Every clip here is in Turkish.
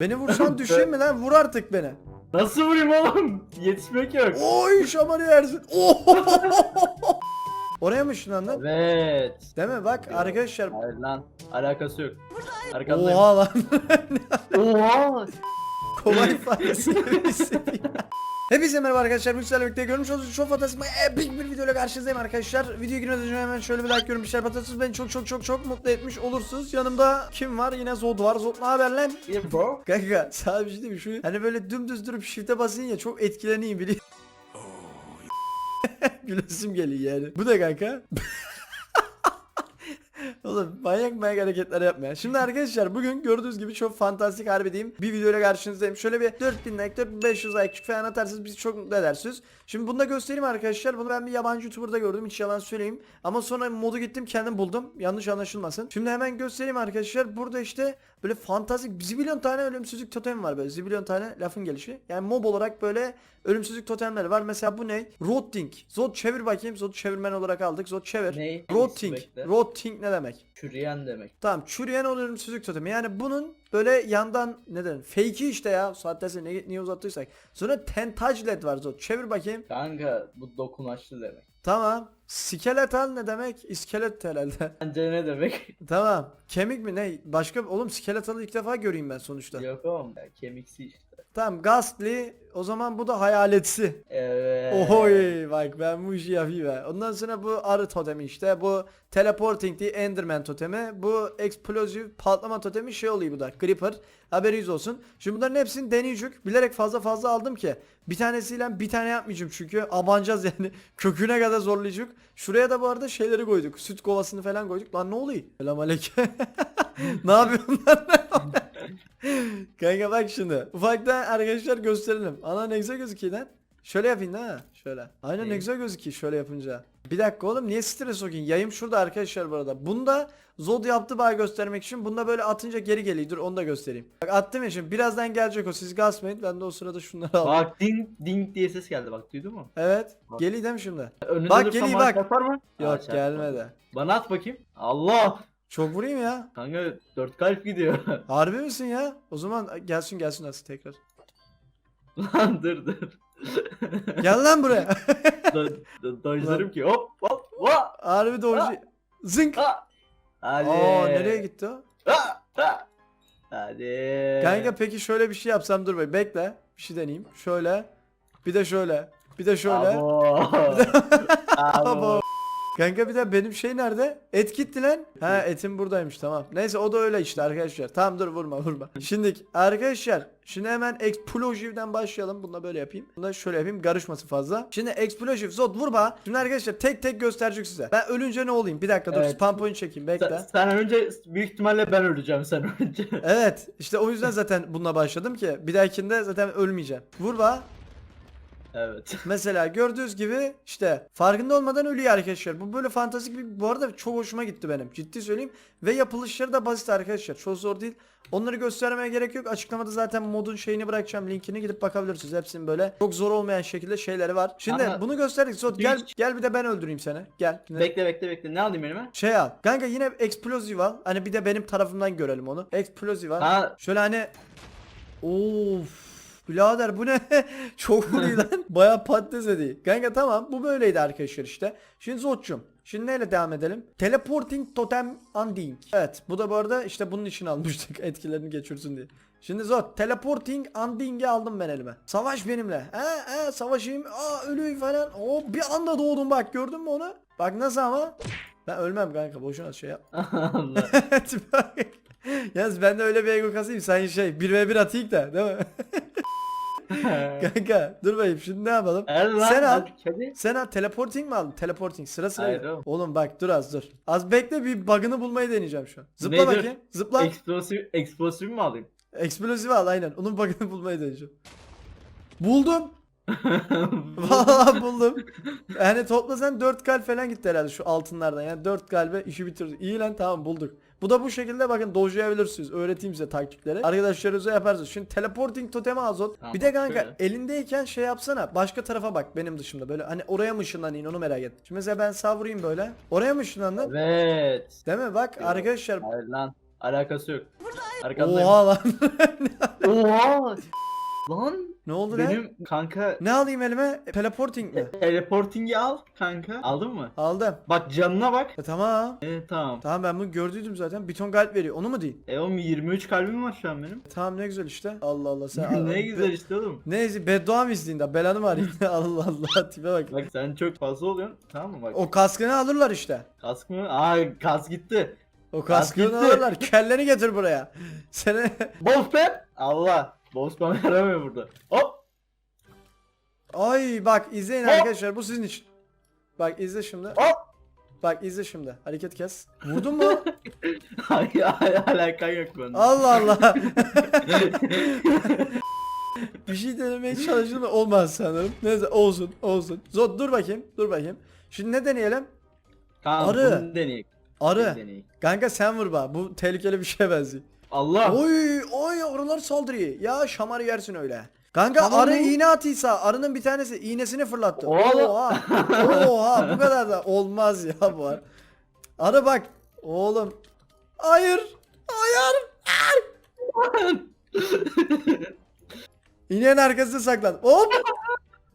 Beni vursan düşeyim mi lan? Vur artık beni. Nasıl vurayım oğlum? Yetişmek yok. Oy şamanı yersin. Oraya mı ışınlandın? Evet. Değil mi? Bak arkadaşlar. Hayır lan. Alakası yok. Arkandayım. Oha lan. Oha. Kolay faresi. Hepinize merhaba arkadaşlar. Müksel birlikte görmüş olduğunuz çok fantastik epik bir videoyla karşınızdayım arkadaşlar. Videoya girmeden önce hemen şöyle bir like görmüşler. Patates beni çok çok çok çok mutlu etmiş olursunuz. Yanımda kim var? Yine Zod var. Zod ne haber lan? Info. Kanka sana bir şey diyeyim mi? Şu hani böyle dümdüz durup shift'e basayım ya çok etkileneyim biliyor Gülesim geliyor yani. Bu da kanka. Oğlum manyak manyak hareketler yapma ya. Şimdi arkadaşlar bugün gördüğünüz gibi çok fantastik harbi diyeyim. Bir videoyla karşınızdayım. Şöyle bir 4000 like 4500 like falan atarsanız bizi çok mutlu edersiniz. Şimdi bunu da göstereyim arkadaşlar. Bunu ben bir yabancı YouTuber'da gördüm. Hiç yalan söyleyeyim. Ama sonra modu gittim kendim buldum. Yanlış anlaşılmasın. Şimdi hemen göstereyim arkadaşlar. Burada işte böyle fantastik zibilyon tane ölümsüzlük totemi var böyle. Zibilyon tane lafın gelişi. Yani mob olarak böyle ölümsüzlük totemleri var. Mesela bu ne? Rotting. Zod çevir bakayım. Zod çevirmen olarak aldık. Zod çevir. Ne? Rotting. Rotting ne demek? Çürüyen demek. Tamam çürüyen ölümsüzlük totemi. Yani bunun böyle yandan ne derim? Fake'i işte ya. Saatte ne, niye uzattıysak. Sonra tentacilet var Zod. Çevir bakayım. Kanka bu dokunaçlı demek. Tamam. Skeletal ne demek? İskelet herhalde. Bence ne demek? tamam. Kemik mi ne? Başka oğlum skeletalı ilk defa göreyim ben sonuçta. Yok oğlum ya kemiksi işte. Tamam Ghastly. O zaman bu da hayaletsi. Ohoy bak ben bu işi yapayım ben. Ondan sonra bu arı totemi işte. Bu teleporting diye Enderman totemi. Bu explosive patlama totemi şey oluyor bu da. Creeper. Haberiniz olsun. Şimdi bunların hepsini deneyecek. Bilerek fazla fazla aldım ki. Bir tanesiyle bir tane yapmayacağım çünkü abanacağız yani. Köküne kadar zorlayacak. Şuraya da bu arada şeyleri koyduk. Süt kovasını falan koyduk. Lan ne oluyor? Selam aleyküm. ne yapıyorsun lan? Kanka bak şimdi. Ufaktan arkadaşlar gösterelim. Ana ne güzel gözüküyor lan. Şöyle yapayım ha. Şöyle. Aynen ne güzel gözüküyor şöyle yapınca. Bir dakika oğlum niye stres sokayım? Yayım şurada arkadaşlar bu arada. Bunda Zod yaptı bana göstermek için. Bunda böyle atınca geri geliyor. Dur onu da göstereyim. Bak attım ya şimdi. Birazdan gelecek o. Siz gasmayın. Ben de o sırada şunları alayım. Bak ding ding diye ses geldi bak duydun mu? Evet. Bak. Geliyor değil mi şimdi? Önüne Bak, durursam geliyor, bana bak. çarpar mı? Aa, Yok çarpma. gelmedi. Bana at bakayım. Allah. Çok vurayım ya. Kanka dört kalp gidiyor. Harbi misin ya? O zaman gelsin gelsin nasıl tekrar. Lan dur dur. Gel lan buraya. Do- do- Dojlarım ki hop hop hop. Harbi doğru. Zınk. Ha. Hadi. Aa nereye gitti o? Ha, ha. Hadi. Kanka peki şöyle bir şey yapsam dur be bekle. Bir şey deneyeyim. Şöyle. Bir de şöyle. Bir de şöyle. Abo. Abo. Abo. Kanka bir de benim şey nerede? Et gitti lan. Ha etim buradaymış tamam. Neyse o da öyle işte arkadaşlar. Tamam dur vurma vurma. Şimdi arkadaşlar şimdi hemen Explosive'den başlayalım. Bunu da böyle yapayım. Bunu da şöyle yapayım karışmasın fazla. Şimdi Explosive Zod vurma. Şimdi arkadaşlar tek tek gösterecek size. Ben ölünce ne olayım? Bir dakika dur Evet. spam point çekeyim bekle. Sen, sen önce büyük ihtimalle ben öleceğim sen önce. Evet işte o yüzden zaten bununla başladım ki bir dahakinde zaten ölmeyeceğim. Vurma. Evet. Mesela gördüğünüz gibi işte farkında olmadan ölüyor arkadaşlar. Bu böyle fantastik bir bu arada çok hoşuma gitti benim. Ciddi söyleyeyim. Ve yapılışları da basit arkadaşlar. Çok zor değil. Onları göstermeye gerek yok. Açıklamada zaten modun şeyini bırakacağım. Linkini gidip bakabilirsiniz. Hepsinin böyle çok zor olmayan şekilde şeyleri var. Şimdi Ama- bunu gösterdik. Zod gel gel bir de ben öldüreyim seni. Gel. Bekle bekle bekle. Ne alayım elime? Şey al. Kanka yine explosive al. Hani bir de benim tarafımdan görelim onu. Explosive al. Ha Şöyle hani Of Birader bu ne? Çok vuruyor lan. Baya patates ediyor. Kanka tamam bu böyleydi arkadaşlar işte. Şimdi Zotçum. Şimdi neyle devam edelim? Teleporting Totem Undying. Evet bu da bu arada işte bunun için almıştık etkilerini geçirsin diye. Şimdi Zot Teleporting Undying'i aldım ben elime. Savaş benimle. He he savaşayım. Aa ölüyüm falan. O bir anda doğdum bak gördün mü onu? Bak nasıl ama? Ben ölmem kanka boşuna şey yap. Yalnız ben de öyle bir ego kasayım sen şey 1v1 atayım da değil mi? Kanka dur bakayım şimdi ne yapalım? Hadi lan. Sen al. hadi, Hadi. Sen al teleporting mi aldın? Teleporting sıra sıra. Hayır gel. oğlum. Oğlum bak dur az dur. Az bekle bir bug'ını bulmayı deneyeceğim şu an. Zıpla Nedir? bakayım. Zıpla. Eksplosif, eksplosif mi alayım? Explosive al aynen. Onun bug'ını bulmayı deneyeceğim. Buldum. Vallahi buldum. Yani toplasan 4 kalp falan gitti herhalde şu altınlardan. Yani 4 kalbe işi bitirdik. İyi lan tamam bulduk. Bu da bu şekilde bakın dojlayabilirsiniz. Öğreteyim size taktikleri. Arkadaşlarınıza yaparsınız. Şimdi teleporting totemi azot. Tamam, bir de kanka şöyle. elindeyken şey yapsana. Başka tarafa bak benim dışımda. Böyle hani oraya mı ışınlanayım onu merak et. Şimdi mesela ben savrayım böyle. Oraya mı ışınlandın? evet. Değil mi? Bak Yok. arkadaşlar Hayır lan. Alakası yok. Arkandayım. Oha lan. Oha. Lan ne oldu lan? benim kanka Ne alayım elime? Teleporting mi? teleporting'i al kanka. Aldın mı? Aldım. Bak canına bak. E, tamam. E tamam. Tamam ben bunu gördüydüm zaten. Bir ton kalp veriyor. Onu mu diyeyim? E oğlum 23 kalbim var şu an benim. Tamam ne güzel işte. Allah Allah sen. ne güzel işte oğlum. Neyse beddua mı isteyeyim da belanı var yine Allah Allah tipe bak. Bak sen çok fazla oluyorsun. Tamam mı bak. O kaskını alırlar işte. Kask mı? Aa kas gitti. O kaskını gitti. alırlar. Kelleni getir buraya. Seni ben. Allah. Boss bana yaramıyor burada. Hop. Ay bak izleyin Hop. arkadaşlar bu sizin için. Bak izle şimdi. Hop. Bak izle şimdi. Hareket kes. Vurdun mu? Hayır alakan yok bende. Allah Allah. Bir şey denemeye çalıştım da olmaz sanırım. Neyse olsun olsun. Zod dur bakayım dur bakayım. Şimdi ne deneyelim? Tamam Arı. bunu deneyek. Arı. Deneyek. Kanka sen vur bak. Bu tehlikeli bir şeye benziyor. Allah. Oy oy arılar saldırıyor. Ya şamarı yersin öyle. Kanka Tamam arı iğne atıysa arının bir tanesi iğnesini fırlattı. Oğlum. Oha. Oha bu kadar da olmaz ya bu arı. Arı bak. Oğlum. Hayır. Hayır. İğnenin arkasına saklan. Hop.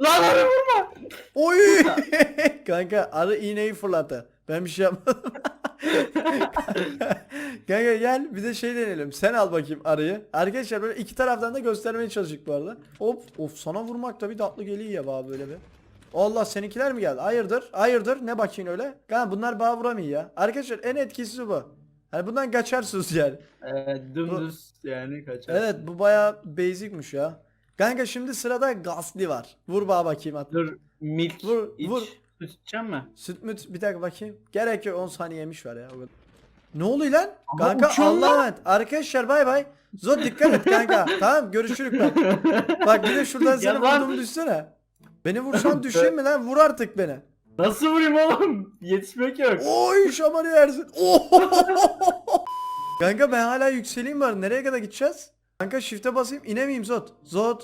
Lan arı vurma. Oy. Kanka arı iğneyi fırlattı. Ben bir şey yapmadım. Kanka gel bir de şey deneyelim. Sen al bakayım arıyı. Arkadaşlar böyle iki taraftan da göstermeye çalıştık bu arada. Hop of sana vurmak da bir tatlı geliyor ya bana böyle bir. Allah seninkiler mi geldi? Hayırdır? Hayırdır? Ne bakayım öyle? Kanka bunlar bana vuramıyor ya. Arkadaşlar en etkisiz bu. Hani bundan kaçarsınız yani. Ee, dümdüz yani kaçar. Evet bu baya basicmiş ya. Kanka şimdi sırada Gasly var. Vur bana bakayım at. Dur milk Vur, iç. vur. Süt içeceğim mi? Süt müt bir dakika bakayım. Gerek yok 10 saniye yemiş var ya. o kadar. Ne oluyor lan? Ama kanka Allah'a lan. emanet. Arkadaşlar bay bay. Zod dikkat et kanka. tamam görüşürük bak. Bak bir de şuradan seni Ya lan. vurduğumu düşsene. Beni vursan düşeyim mi lan? Vur artık beni. Nasıl vurayım oğlum? Yetişmek yok. Oy şamarı yersin. Oh! kanka ben hala yükseleyim var. Nereye kadar gideceğiz? Kanka shift'e basayım inemeyeyim Zod. Zod.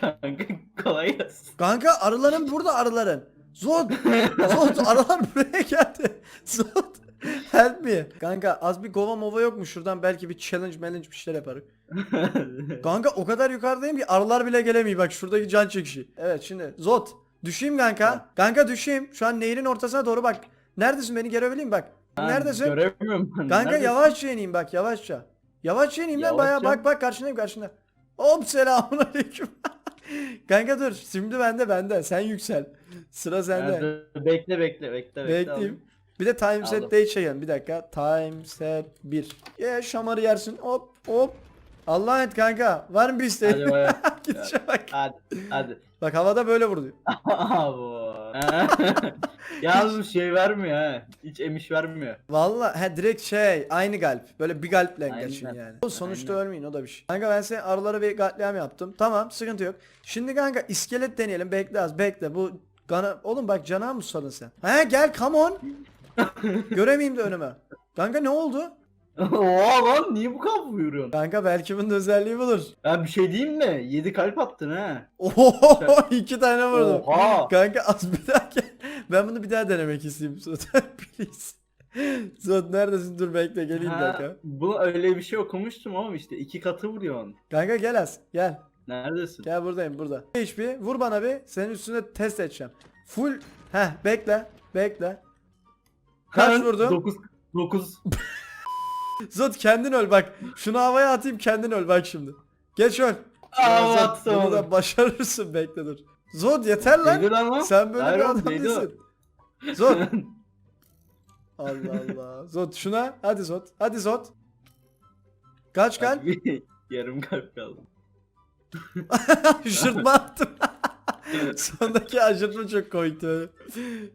Kanka kolay gelsin. Kanka arıların burada arıların. Zod. Zod arılar buraya geldi. Zod. Help me. Kanka az bir gova mova yok mu? Şuradan belki bir challenge challenge bir şeyler yaparız. Kanka o kadar yukarıdayım ki arılar bile gelemiyor. Bak şuradaki can çekişi. Evet şimdi Zod. Düşeyim kanka. Kanka düşeyim. Şu an nehrin ortasına doğru bak. Neredesin beni görebileyim mi bak. Ha, Neredesin? Göremiyorum ben. Kanka Neredesin? yavaşça ineyim bak yavaşça. Yavaşça ineyim lan bayağı bak bak karşındayım karşında. Hop selamun aleyküm. Kanka dur şimdi bende bende sen yüksel. Sıra sende. Ha, dur, bekle bekle bekle bekle. Bekleyeyim. Bir de time set Aldım. date çekelim bir dakika. Time set 1. Ye şamarı yersin hop hop. Allah'a et kanka. Var mı bir Hadi isteğin? bayağı. Gidişe bak. Hadi hadi. Bak havada böyle vurdu. Abo. Yalnız bu şey vermiyor ha. Hiç emiş vermiyor. Valla he direkt şey aynı galp. Böyle bir galple geçin yani. O sonuçta Aynen. ölmeyin o da bir şey. Kanka ben senin arılara bir katliam yaptım. Tamam sıkıntı yok. Şimdi kanka iskelet deneyelim. Bekle az bekle. Bu Gana... Oğlum bak canağa mı susadın sen? He gel come on. Göremeyeyim de önüme. Kanka ne oldu? Oha lan niye bu kadar vuruyorsun? Kanka belki bunun özelliği budur. Ya bir şey diyeyim mi? 7 kalp attın ha. Oho iki tane vurdum. Oha. Kanka az bir daha gel. Ben bunu bir daha denemek. Zod please. Zod neredesin? Dur bekle geleyim Ha, dakika. bu öyle bir şey okumuştum ama işte iki katı vuruyorsun. Kanka gel az. Gel. Neredesin? Gel buradayım burada. HP vur bana bir. Senin üstüne test edeceğim. Full. Heh bekle. Bekle. Kaç vurdun? 9 9 Zod kendin öl bak. Şunu havaya atayım kendin öl bak şimdi. Geç öl. Aa, Zod, Bunu da başarırsın bekle dur. Zod yeter lan. Lan lan. Sen böyle Hayır bir oğlum, adam o. değilsin. Zod. Allah Allah. Zod şuna. Hadi Zod. Hadi Zod. Kaç kalp? Yarım kalp kaldı. Şırtma attım. Sondaki aşırtma çok böyle.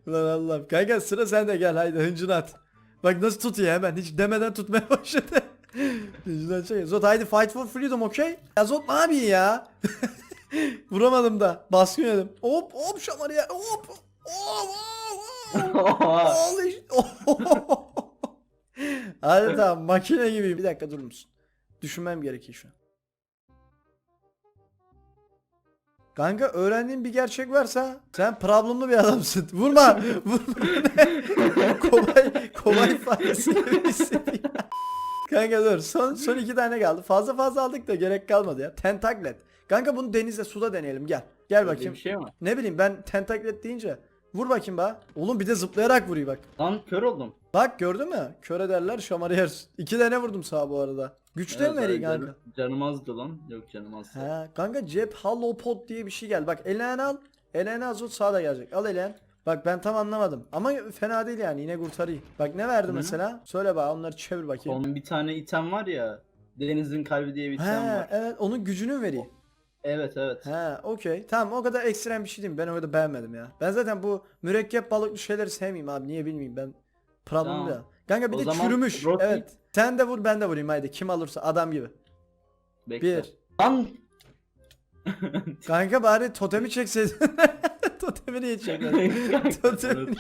Ulan Allah'ım. Kanka sıra sende gel haydi hıncını at. Bak nasıl tutuyor hemen hiç demeden tutmaya başladı. hıncını atacak. Zod haydi fight for freedom okey? Ya Zod ne yapıyor ya? Vuramadım da. Baskın yedim. Hop hop şamarı ya. Hop. Hop hop. hop. Hadi tamam makine gibiyim. Bir dakika durur musun? Düşünmem gerekiyor şu an. Kanka öğrendiğin bir gerçek varsa sen problemli bir adamsın. Vurma. Vurma. faresi gibi hissediyorum. Kanka dur. Son, son iki tane kaldı. Fazla fazla aldık da gerek kalmadı ya. Tentaklet. Kanka bunu denizde suda deneyelim gel. Gel bakayım. Bir şey mi? Ne bileyim ben tentaklet deyince. Vur bakayım bana. Oğlum bir de zıplayarak vuruyor bak. Lan kör oldum. Bak gördün mü? Kör ederler şamarı yersin. İki tane vurdum sağa bu arada. Güçte mi Evet, evet, kanka? canım- Canım azdı lan. Yok canım azdı. Ha, kanka cep hollow pod diye bir şey geldi. Bak eleğini al. Eleğini azot sağda gelecek. Al eleğin. Bak ben tam anlamadım. Ama fena değil yani yine kurtarayım. Bak ne verdi Hı. mesela? Söyle bana onları çevir bakayım. Onun bir tane item var ya. Denizin kalbi diye bir item He var. evet onun gücünü vereyim? Evet evet. He okey. Tamam o kadar ekstrem bir şey değil mi? Ben o kadar beğenmedim ya. Ben zaten bu mürekkep balıklı şeyleri sevmeyeyim abi. Niye bilmeyeyim ben. Problem Tamam. ya. Kanka bir O de çürümüş. roti- Evet. Sen de vur ben de vurayım haydi. Kim alırsa adam gibi. Bekle. Bir. Lan Kanka bari totemi çekseydin. totemi niye çekmedin? Totem-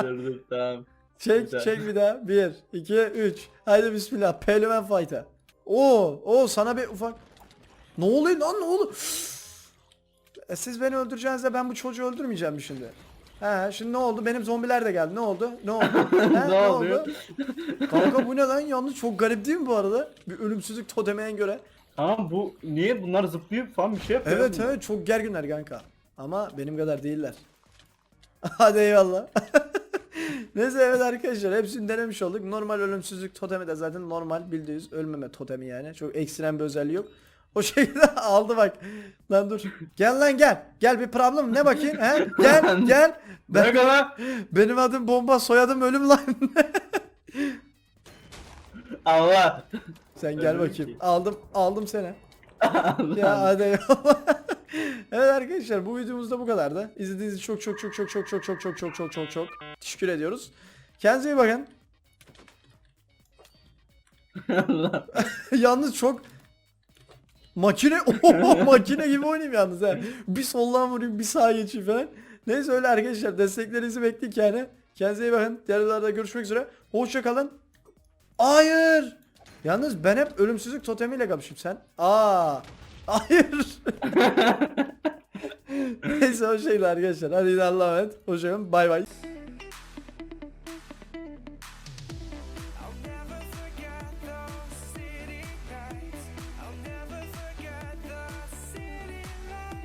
dur dur tamam. Çek Bir çek bir daha. 1, 2, 3. Haydi bismillah. Pehlivan fight'a. Oo, oo sana bir ufak. Ne oluyor lan ne oldu? E, siz beni öldüreceğinizde ben bu çocuğu öldürmeyeceğim mi şimdi? He şimdi ne oldu? Benim zombiler de geldi. Ne oldu? Ne oldu? He, Ne oluyor? Kanka bu ne lan? Yalnız çok garip değil mi bu arada? Bir ölümsüzlük totemeye göre. Tamam bu niye bunlar zıplıyor falan bir şey yapıyor. Evet evet çok gerginler kanka. Ama benim kadar değiller. Hadi eyvallah. Neyse evet arkadaşlar hepsini denemiş olduk. Normal ölümsüzlük totemi de zaten normal bildiğiniz ölmeme totemi yani. Çok ekstrem bir özelliği yok. O şekilde aldı bak. Lan dur. Gel lan gel. Gel bir problem ne bakayım he? Gel gel. Ben, Bırak benim adım bomba soyadım ölüm lan. Allah. Sen gel Ölüm bakayım. ki. Aldım aldım seni. Ya hadi eyvallah. evet arkadaşlar bu videomuz da bu kadardı. İzlediğiniz için çok çok çok çok çok çok çok çok çok çok çok çok teşekkür ediyoruz. Kendinize iyi bakın. Allah. yalnız çok makine Oho, makine gibi oynayayım yalnız ha. Bir soldan vurayım bir sağa geçeyim falan. Neyse öyle arkadaşlar desteklerinizi bekledik yani. Kendinize iyi bakın. Diğer videolarda görüşmek üzere. Hoşça kalın. Hayır. Yalnız ben hep ölümsüzlük totemiyle kapışayım sen. Aa. Hayır. Neyse o şeyler arkadaşlar. Hadi Allah'a emanet. Hoşçakalın. Bay bay.